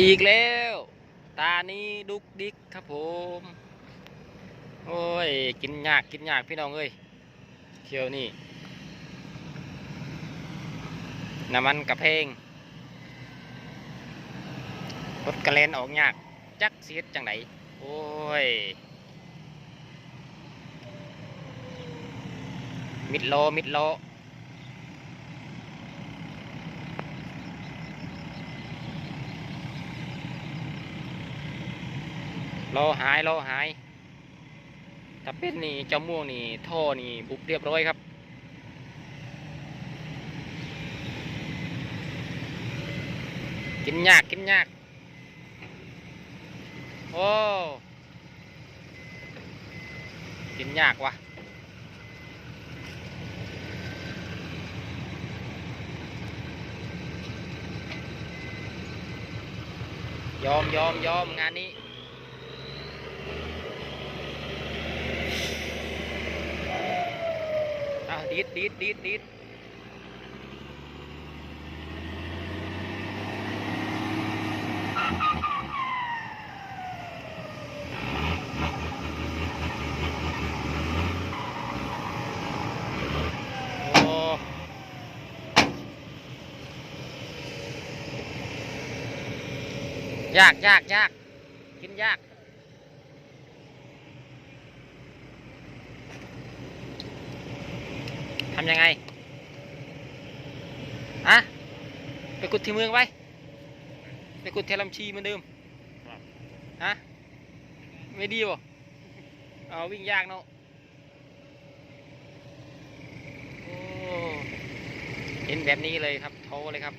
อีกแล้ว ตานี้ดุกดิกครับผม โอ้ย กินยากกินยากพี่น้องเอ้ยเที่ยวนี่น้ำมันกระเพงรถกระเลนออกยาก จักเสียดจังไหนโอ้ย มิดโลมิดโล โลหายโลหายถ้าเป็นนี่เจ้าม่วงนี่ท่อนี่บุบเรียบร้อยครับ กินยากกินยาก โอ้กินยากว่ะยอมยอมยอมงานนี้ อะ ดีดดีดดีดดีดโอ้ยากยากยากกินยากำยังไงอะไปกุดที่เมืองไปไปกุดเทลำชีเหมือนเดิมฮะไม่ดีบ่เอาวิ่งยากเนาะโอ้เห็นแบบนี้เลยครับโทรเลยครับ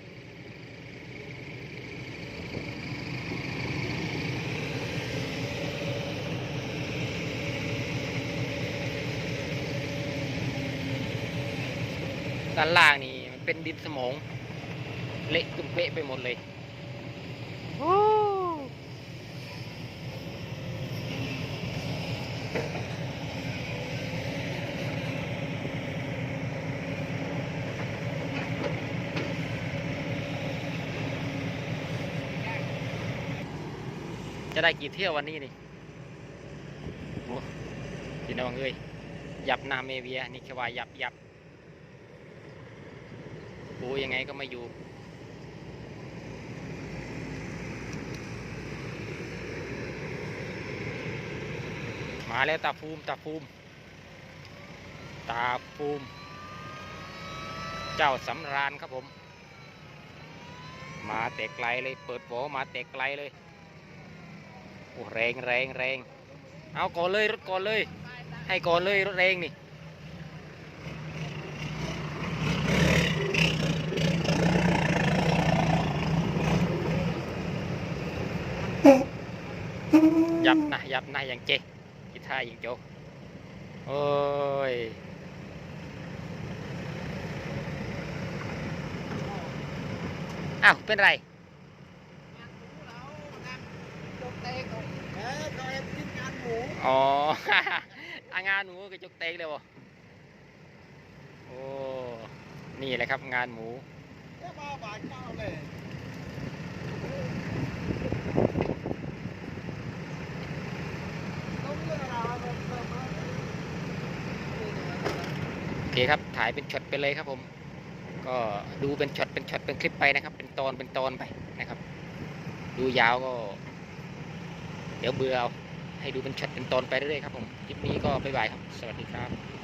ด้านล่างนี่มันเป็นดินสมอง เละตุ้มเปะไปหมดเลยจะได้กี่เที่ยววันนี้นี่โอ้พี่น้องเอ้ยยับนาเมเวีย นี่แค่ว่ายับยับ ปูยังไงก็ไม่อยู่ มาแล้วตาฟูมตาฟูมตาฟูม เจ้าสำราญครับผม มาเตะไกลเลยเปิดโบมาเตะไกลเลยโอ้แรงแรงแรงเอาก่อนเลยรถก่อนเลย ให้ก่อนเลยรถแรงนี่ ยับนะยับนะอย่างเจกีท่าอย่างโจโอ้ยอ้าวเป็นไรอ๋องานหมูกระจกเตงเลยบ่โอ้ นี่แหละครับงานหมู เคครับถ่ายเป็นช็อตไปเลยครับผม ก็ดูเป็นช็อตเป็นช็อตเป็นคลิปไปนะครับ เป็นตอนเป็นตอนไปนะครับ ดูยาวก็ เดี๋ยวเบื่อเอาให้ดูเป็นช็อตเป็นตอนไปเรื่อยๆครับผมคลิปนี้ก็บ๊ายบายครับ สวัสดีครับ